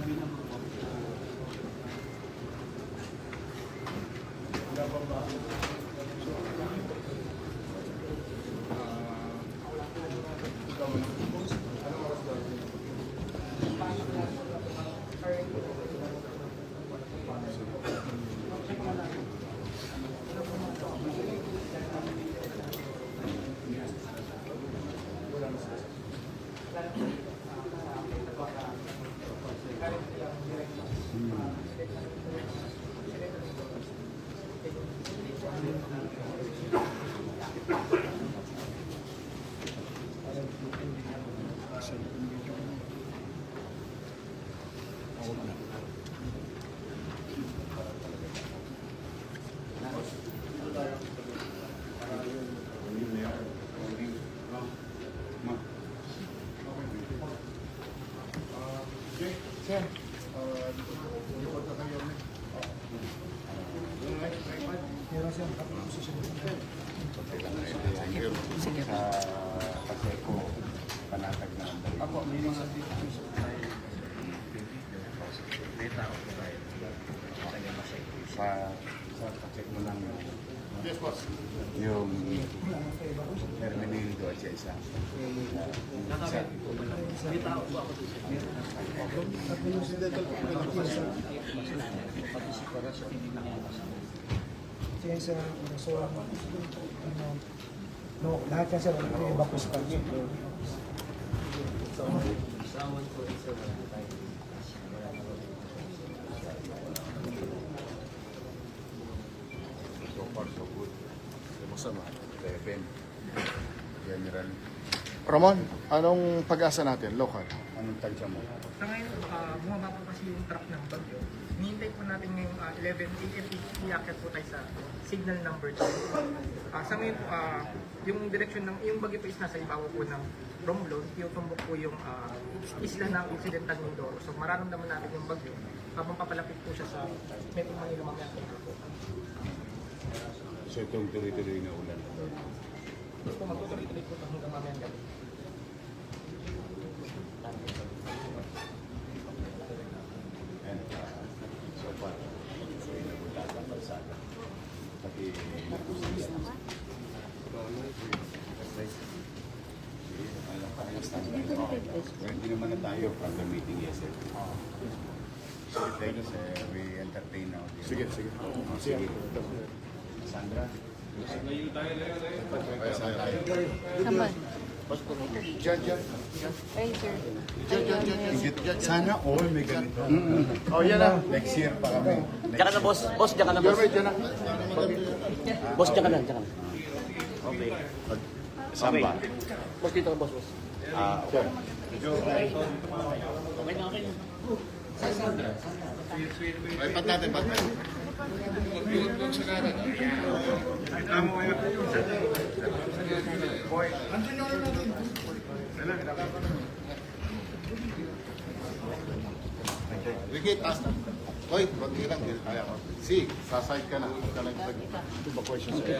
Naman po. Sir, uh, report na kayo. Meron siya, kapag po sa sunod. Sige. Sa Paseco, panatag na ang dali. Ako, may mga dito tayo. May tao po tayo. Sa, sa Paseco mo lang yung, Yes, boss. yung Hermenildo at siya isa. Tao po ako dito. Siya no lahat yan sir ano yung pa po. So far, so good. Masama. Seven. General. Ramon, anong pag-asa natin, local? Anong tansya mo? Sa ngayon, uh, bumaba po kasi yung truck ng bagyo. Hinihintay po natin ngayong uh, 11 a.m. iakit po tayo sa signal number 2. Uh, sa ngayon, uh, yung direction ng, yung bagyo po is nasa ibabaw po ng Romblon, tinutumbok po yung uh, isla ng Occidental Mindoro. So mararamdaman natin yung bagyo habang papalapit po siya sa Metro Manila mamaya. So itong tuloy-tuloy na ulan. Tapos po magtutuloy-tuloy po ito hanggang mamaya gabi. And uh, so far, so inabutan ang balsada. Pati nagusista. Ayos na. Well, Hindi naman na tayo from the meeting yesterday. So, thanks. Uh, we entertain now. Sige, sige. Oh, sige. Sandra. Saan tayo? Naman. Diyan, diyan. Right, sir. Diyan, diyan, diyan, diyan. Sana all may ganito. Oh, yan na. Next year pa kami. Diyan ka na, boss. Boss, diyan ka na, boss. Diyan, diyan na. Boss, diyan ka na, diyan ka na. Okay. Samba. Boss, dito ka, boss, boss. Ah, okay. Ay, pat natin, pat natin. Yung sa kanan. Ricky, taas na. Hoy, konti lang, hindi kaya ko. Si, saside ka na. Huwag ka lang Tuba questions. Sige.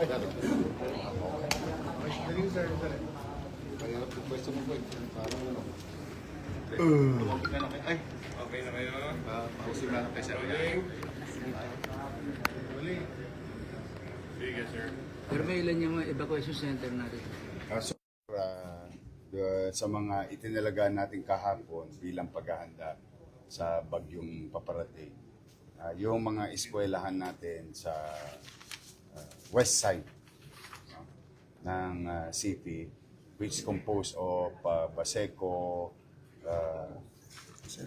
Ano. okay na ay Okay na kayo? Na kayo sa Pero may ilan yung evacuation center natin? Uh, so, uh, sa mga itinalaga natin kahapon bilang paghahanda sa bagyong paparating, uh, yung mga eskwelahan natin sa west side no, ng uh, city, which composed of uh, Baseco, uh,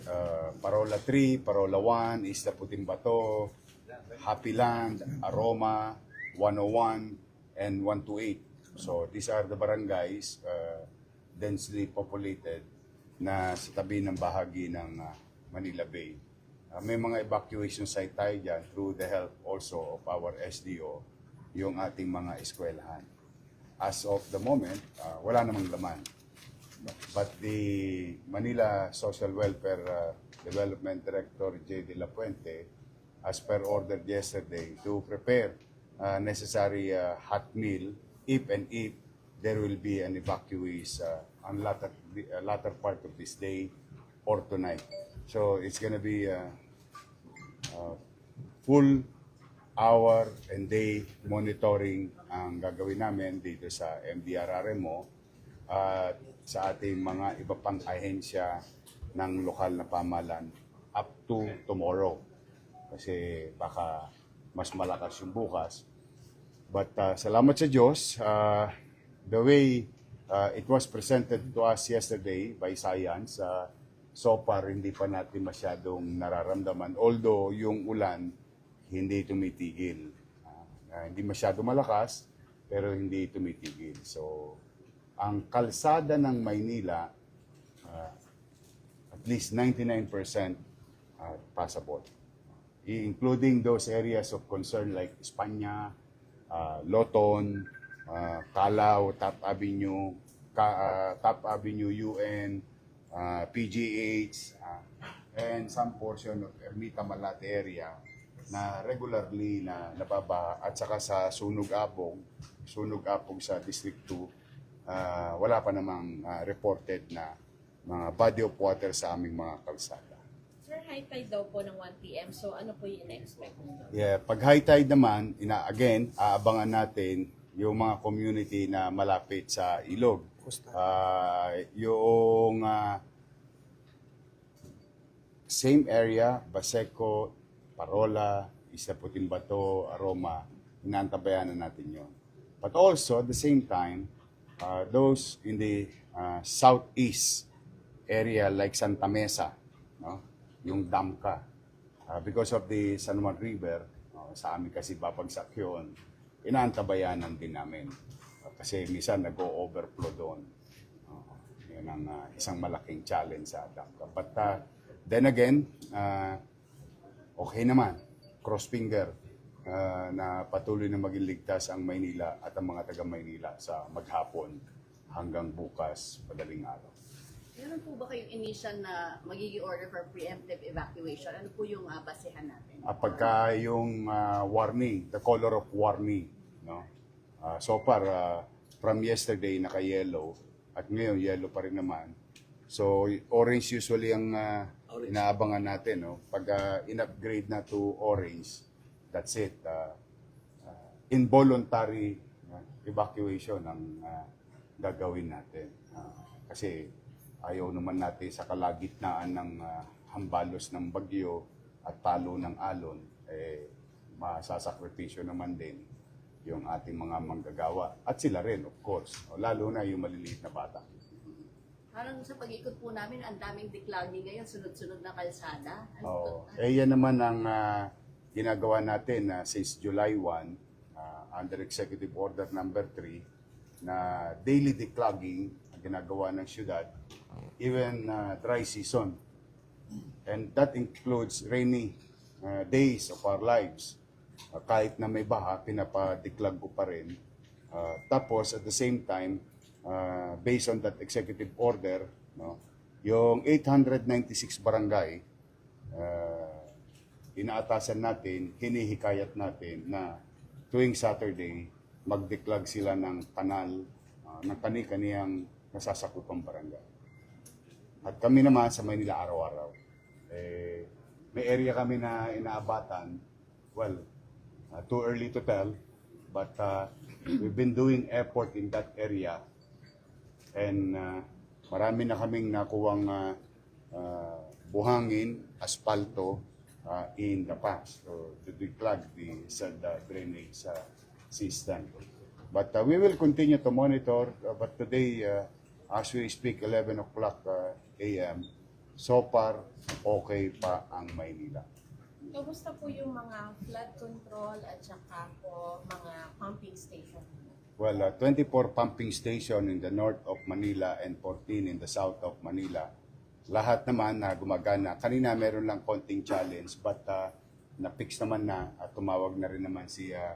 uh, Parola 3, Parola 1, Isla Puting Bato, Happy Land, Aroma, 101, and 128. So these are the barangays uh, densely populated na sa tabi ng bahagi ng uh, Manila Bay. Uh, may mga evacuation site tayo dyan through the help also of our SDO, yung ating mga eskwelahan. As of the moment, uh, wala namang laman. But the Manila Social Welfare uh, Development Director J. De La Puente as per ordered yesterday to prepare uh, necessary uh, hot meal if and if there will be an evacuees uh, on latter, uh, latter part of this day or tonight. So it's gonna be uh, uh, full hour and day monitoring ang gagawin namin dito sa MDRRMO at sa ating mga iba pang ahensya ng lokal na pamalan up to tomorrow. Kasi baka mas malakas yung bukas. But uh, salamat sa Diyos, uh, the way uh, it was presented to us yesterday by science, uh, so far hindi pa natin masyadong nararamdaman. Although yung ulan hindi tumitigil. Uh, hindi masyado malakas, pero hindi tumitigil. So, ang kalsada ng Maynila, uh, at least 99% uh, passable. Including those areas of concern like Espanya, uh, Loton, uh, Calao, Top Avenue, Ka- uh, Top Avenue UN, uh, PGH, uh, and some portion of Ermita Malate area na regularly na nababa at saka sa Sunog Apog, Sunog Apog sa District 2, uh, wala pa namang uh, reported na mga body of water sa aming mga kalsada. Sir, high tide daw po ng 1 p.m. So ano po yung in-expect? Yeah, pag high tide naman, ina again, aabangan natin yung mga community na malapit sa ilog. Ah, yung ah, same area, Baseco, Parola, Isa Puting Bato, Aroma, inaantabayan na natin yon. But also, at the same time, uh, those in the uh, southeast area like Santa Mesa, no? yung Damka, uh, because of the San Juan River, uh, sa amin kasi babagsak yun, inaantabayanan din namin. Uh, kasi minsan nag-overflow doon. Uh, yun ang uh, isang malaking challenge sa Damka. But uh, then again, uh, okay naman. Cross finger uh, na patuloy na maging ligtas ang Maynila at ang mga taga Maynila sa maghapon hanggang bukas madaling araw. Meron po ba kayong initial na magiging order for preemptive evacuation? Ano po yung uh, basehan natin? Ah, pagka yung ah, warning, the color of warning, no? Ah, so far, ah, from yesterday naka-yellow at ngayon yellow pa rin naman. So orange usually ang ah, inaabangan natin, no? Pag ah, in-upgrade na to orange, that's it. Ah, ah, involuntary ah, evacuation ang ah, gagawin natin. Ah, kasi ayaw naman natin sa kalagitnaan ng ah, hambalos ng bagyo at talo ng alon, eh, masasakripisyo naman din yung ating mga manggagawa. At sila rin, of course. Lalo na yung maliliit na bata. Parang sa pag-ikot po namin, ang daming declogging ngayon, sunod-sunod na kalsada. Ano Oo. Eh, yan naman ang ah, ginagawa natin na since July 1, ah, under Executive Order number 3, na daily declogging ang ginagawa ng syudad, even ah, dry season. And that includes rainy ah, days of our lives. Ah, kahit na may baha, pinapa-declog ko pa rin. Ah, tapos, at the same time, ah, based on that executive order, no, yung 896 barangay, uh, inaatasan natin, hinihikayat natin na tuwing Saturday, mag-declug sila ng kanal uh, ng kani-kaniyang nasasakupang barangay. At kami naman sa Manila araw-araw. Eh, may area kami na inaabatan. Well, uh, too early to tell, but uh, we've been doing effort in that area and uh, marami na kaming nakuwang uh, uh, buhangin, asfalto uh, in the past so, to declog the said uh, drainage uh, system. But uh, we will continue to monitor. uh, but today, uh, as we speak, 11 o'clock uh, a.m., so far, okay pa ang Maynila. Kamusta po yung mga flood control at saka po? Well, uh, 24 pumping station in the north of Manila and 14 in the south of Manila. Lahat naman na gumagana. Kanina meron lang konting challenge but uh, na-fix naman na at tumawag na rin naman si uh,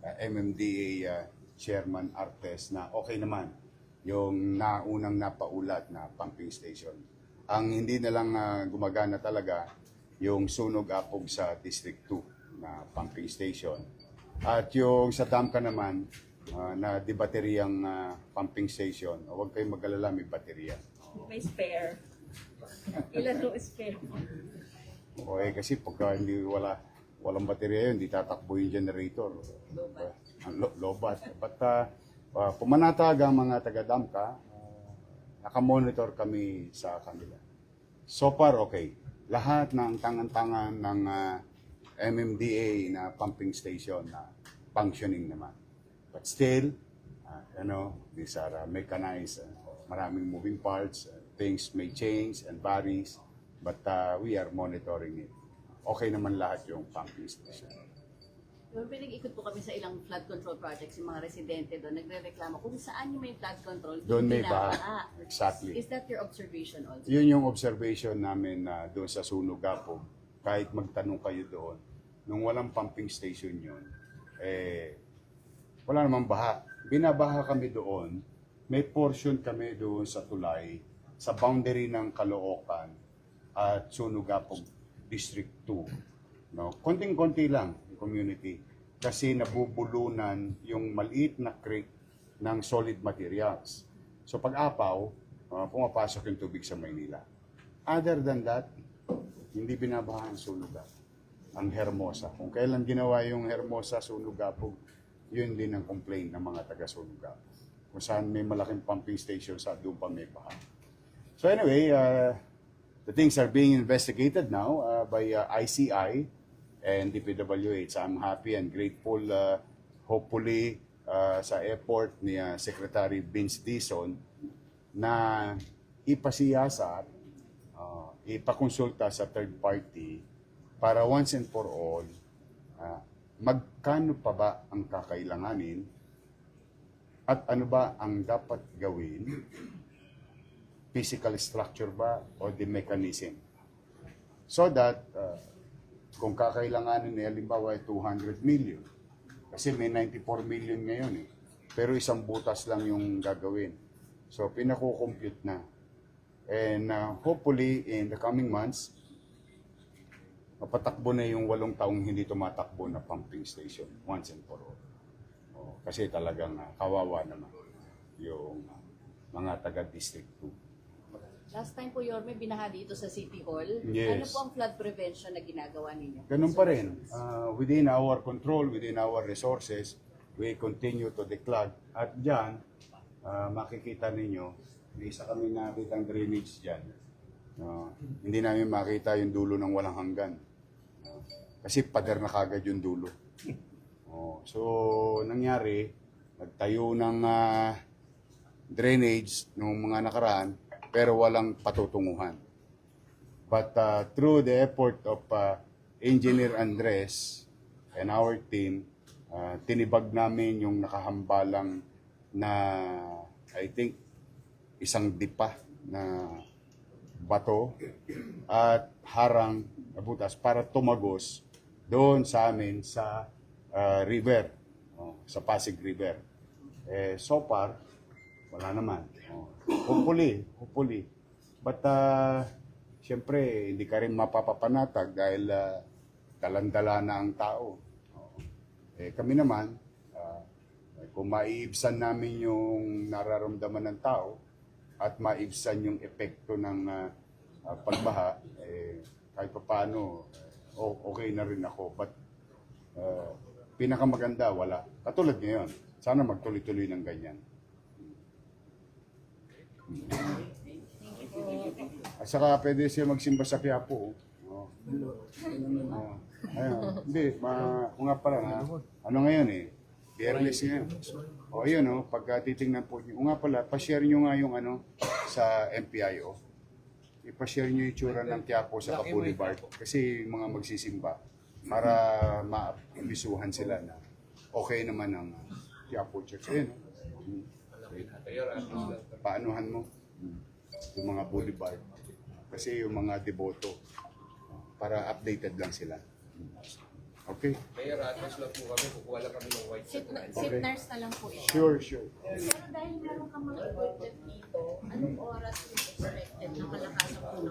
uh, MMDA uh, Chairman Artes na okay naman yung naunang napaulat na pumping station. Ang hindi na lang uh, gumagana talaga yung sunog apog sa District 2 na pumping station. At yung sa Damka naman, ah, na di bateriyang ah, pumping station. Huwag kayong mag-alala, may baterya. May spare. Ilan yung spare? O eh, kasi pagka hindi wala walang baterya yun, hindi tatakbo yung generator. Ang lo- lobat. But uh, uh, pumanatag ang mga taga-damka, uh, nakamonitor kami sa kanila. So far, okay. Lahat ng tangan-tangan ng uh, MMDA na pumping station na functioning naman. But still, uh, you know, these are uh, mechanized, uh, maraming moving parts, uh, things may change and varies, but uh, we are monitoring it. Okay naman lahat yung pumping station. Yung pinag-ikot po kami sa ilang flood control projects, yung mga residente doon, nagre-reklamo kung saan yung may flood control, Doon may baha. Exactly. Is that your observation also? Yun yung observation namin na doon sa Sunugapo. Kahit magtanong kayo doon, nung walang pumping station yun, eh, wala namang baha. Binabaha kami doon, may portion kami doon sa tulay, sa boundary ng Caloocan at Sunugapo District 2. No? Konting-konti lang community kasi nabubulunan yung maliit na creek ng solid materials. So pag-apaw, uh, pumapasok yung tubig sa Maynila. Other than that, hindi binabaha ang Sunugapo. Ang Hermosa. Kung kailan ginawa yung Hermosa Sunugapog, yun din ang complaint ng mga taga Sunugapo. Kung saan may malaking pumping station sa doon pa may baha. So anyway, uh, the things are being investigated now uh, by uh, ICI and DPWH. I'm happy and grateful, uh, hopefully, uh, sa airport ni uh, Secretary Vince Dizon na ipasiyasat, uh, ipakonsulta sa third party para once and for all, magkano pa ba ang kakailanganin at ano ba ang dapat gawin physical structure ba o the mechanism. So that, uh, kung kakailanganin niya, halimbawa ay 200 million. Kasi may 94 million ngayon eh. Pero isang butas lang yung gagawin. So, pinakukompute na. And uh, hopefully, in the coming months, mapatakbo na yung walong taong hindi tumatakbo na pumping station once and for all. Oh, kasi talagang uh, kawawa naman yung uh, mga taga-district 2. Last time po, Yorme, binaha dito sa City Hall. Yes. Ano po ang flood prevention na ginagawa ninyo? Ganun pa rin. Uh, within our control, within our resources, we continue to declog. At dyan, uh, makikita ninyo, may isa kami nakitang drainage dyan. Uh, hindi namin makita yung dulo ng walang hanggan. Uh, kasi pader na kagad yung dulo. Oh, so, nangyari, nagtayo ng ah, drainage nung mga nakaraan, pero walang patutunguhan. But uh, through the effort of uh, Engineer Andres and our team, uh, tinibag namin yung nakahambalang na, I think, isang dipa na bato at harang na butas para tumagos doon sa amin sa uh, river, oh, sa Pasig River. Eh, so far, wala naman. Oh. Hopefully, hopefully. But, uh, siyempre, hindi ka rin mapapapanatag dahil uh, dalandala na ang tao. Oh. Eh, kami naman, uh, kung maiibsan namin yung nararamdaman ng tao at maibsan yung epekto ng uh, pagbaha, eh, kahit pa paano, okay na rin ako. But, uh, pinakamaganda, wala. Katulad ngayon, sana magtuloy-tuloy ng ganyan. At saka pwede siya magsimba sa Quiapo. Oh. Oh. Ayun. Hindi, ma, kung nga pala, na, ano ngayon eh, Biyernes ngayon. O oh, yun, oh, pagka titingnan po niyo. O nga pala, pa-share nyo nga yung ano sa MPIO. I-pa-share nyo yung tsura ng Quiapo sa Boulevard. Kasi yung mga magsisimba, para maibisuhan sila na okay naman ang Quiapo Church. Ayun, oh. Hmm. Uh, paanuhan mo yung mga boulevard. Kasi yung mga deboto, para updated lang sila. Okay? Mayor, address lang po kami, kukuha lang kami ng white Sit, card. sit nurse na lang po ito. Sure, sure. Pero dahil meron ka mga equipment dito, anong oras yung expected na kalakasan po ng